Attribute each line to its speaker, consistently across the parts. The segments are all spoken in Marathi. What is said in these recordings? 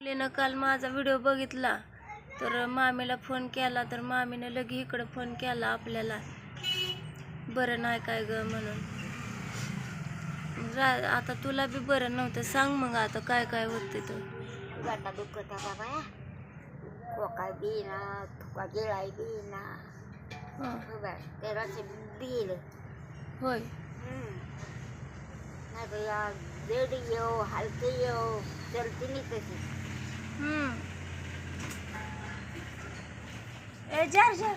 Speaker 1: मुलीनं काल माझा व्हिडिओ बघितला तर मामीला फोन केला तर मामीनं लगे इकडं फोन केला आपल्याला. बरं नाही काय ग म्हणून. रा आता तुला बी बरं नव्हतं. सांग मग आता काय काय होते तर
Speaker 2: गाटा दुखत बाबा कोका गिळाय
Speaker 1: हं,
Speaker 2: बिल.
Speaker 1: होय.
Speaker 2: नाही तर येऊ हलके येऊ चलती नाही तशी.
Speaker 1: हम्म. ए जार जार.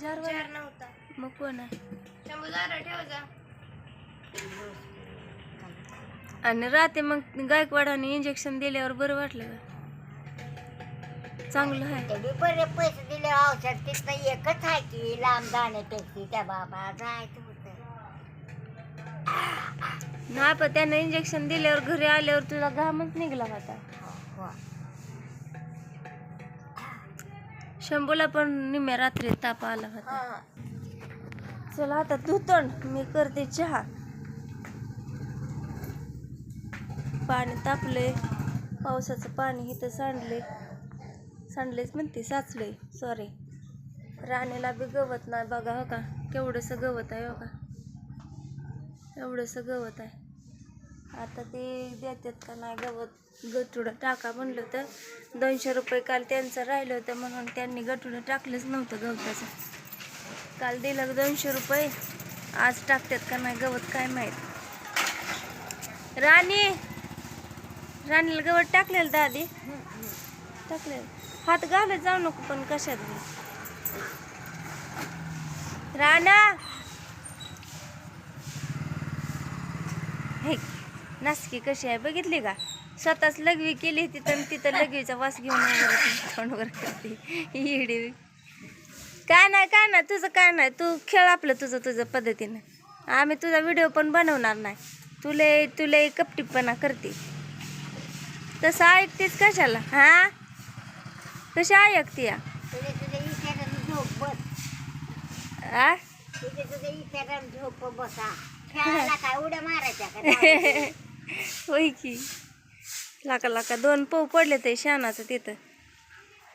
Speaker 1: जार वाला.
Speaker 2: नव्हता.
Speaker 1: मग कोण आहे?
Speaker 2: ठेव जा.
Speaker 1: आणि राते मग गायकवाडाने इंजेक्शन दिल्यावर बरं वाटलं का? चांगलं आहे.
Speaker 2: ते बी बरे पैसे दिले औषध तिथं एकच आहे की लांब जाण्यापेक्षा. त्या बाबा जायचं.
Speaker 1: नाही पण त्यानं इंजेक्शन दिल्यावर घरी आल्यावर तुला घामच निघला होता.
Speaker 2: हो, हो.
Speaker 1: शंभूला पण निम्या रात्री ताप आला होता.
Speaker 2: हा.
Speaker 1: चला आता तू तोंड मी करते चहा. पाणी तापलंय. पावसाचं पाणी इथं सांडले सांडलेच म्हणते साचलंय. सॉरी राणीला बी गवत नाही बघा हो का? केवढंसं गवत आहे हो का? एवढंसं गवत आहे. आता ते देतात का नाही गवत? गटुडं टाका म्हणलं तर दोनशे रुपये काल त्यांचं राहिलं होतं म्हणून त्यांनी गटुडं टाकलंच नव्हतं गवताचं. काल दिलं दोनशे रुपये. आज टाकतात का नाही गवत काय माहीत? राणी! राणीला गवत टाकलेलं दादी? टाकलेलं. हात घालत जाऊ नको पण कशात राणा! हे नासकी कशी आहे? बघितली का? स्वतःच लघवी केली तिथं तिथं लघवीचा वास घेऊन तोंडवर करते. इडी काय नाही काय नाही तुझं काय नाही? तू खेळ आपलं तुझं तुझं पद्धतीनं. आम्ही तुझा व्हिडिओ पण बनवणार नाही. तुले तुले कपटीपणा करते. तसं ऐकतेच कशाला? हा? कशी ऐकते या?
Speaker 2: काय उड्या मारायच्या?
Speaker 1: होय की. लाका लाका. दोन पौ पडले ते शानाचं तिथं.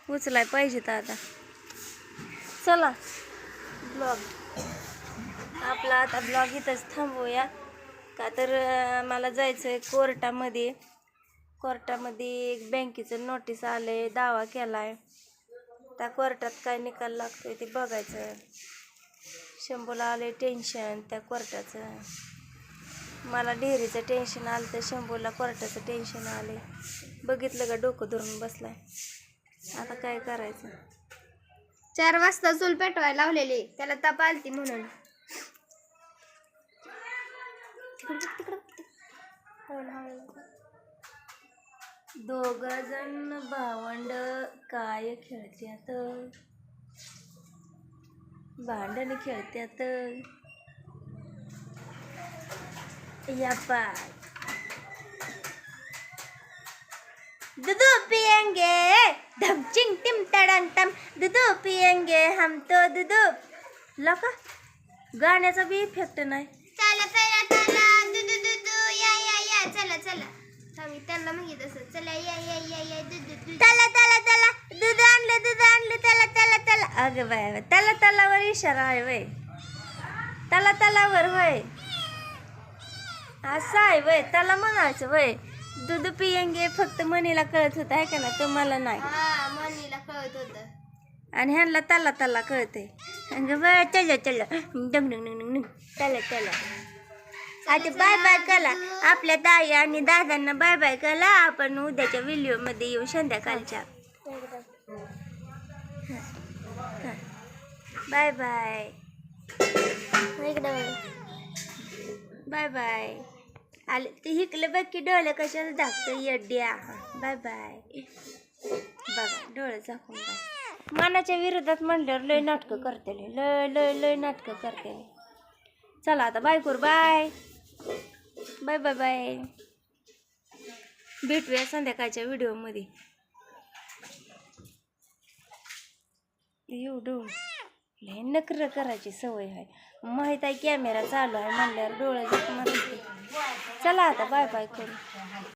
Speaker 1: उचलाय पाहिजेत आता. चला. ब्लॉग आपला आता ब्लॉग इथंच थांबवूया का तर मला जायचं आहे कोर्टामध्ये. कोर्टामध्ये एक बँकेचं नोटीस आले दावा केला आहे त्या कोर्टात काय निकाल लागतोय ते बघायचं. शंभूला आले टेन्शन त्या कोर्टाचं. मला डेअरीचं टेन्शन आलं तर शंभूला कोर्टाचं टेन्शन आले बघितलं का डोकं धरून बसलाय. आता काय करायचं?
Speaker 3: चार वाजता चूल पेटवायला लावलेली त्याला ताप आलती म्हणून.
Speaker 1: दोघ जण भावंड काय खेळत्यात? भांडण खेळत्यात. पाय दुधू पियेंगे धम चिंग टिम तडंग टम दुधू पियेंगे हम तो दुधू लका गाण्याचा बी इफेक्ट नाही
Speaker 3: चला चला चला दु दु दु दु या या या चला चला आम्ही त्यांना माहीत असं चला या या या या दु दु दु
Speaker 1: तला तला तला दूध आणलं दूध आणलं तला तला तला अगं बाय. तला तलावर इशारा आहे वय तला तलावर वय असं आहे वय त्याला म्हणायचं वय. दूध पियंगे फक्त मनीला कळत होतं आहे का ना तुम्हाला नाही.
Speaker 3: हा मनीला कळत होतं.
Speaker 1: आणि ह्यांना तला तला कळते चला चला. डंग डंग डंग डंग. डंग. चला चला. आता बाय बाय कला आपल्या ताई आणि दादांना बाय बाय कला आपण उद्याच्या व्हिडिओमध्ये येऊ संध्याकाळच्या. Bye bye. Bye bye. आले ते हिकले बघ की डोळे कशाला झाकतं येड्या. Bye bye. बघा डोळे झाकून बाय मनाच्या विरोधात म्हणल्यावर लय नाटकं करते लय लय लय नाटकं करते चला आता bye bye. Bye bye bye. भेटूया संध्याकाळच्या व्हिडिओमध्ये. एवढं लय नकर करायची सवय आहे. माहीत आहे कॅमेरा चालू आहे म्हणल्यावर डोळे झाकून चला आता बाय बाय करू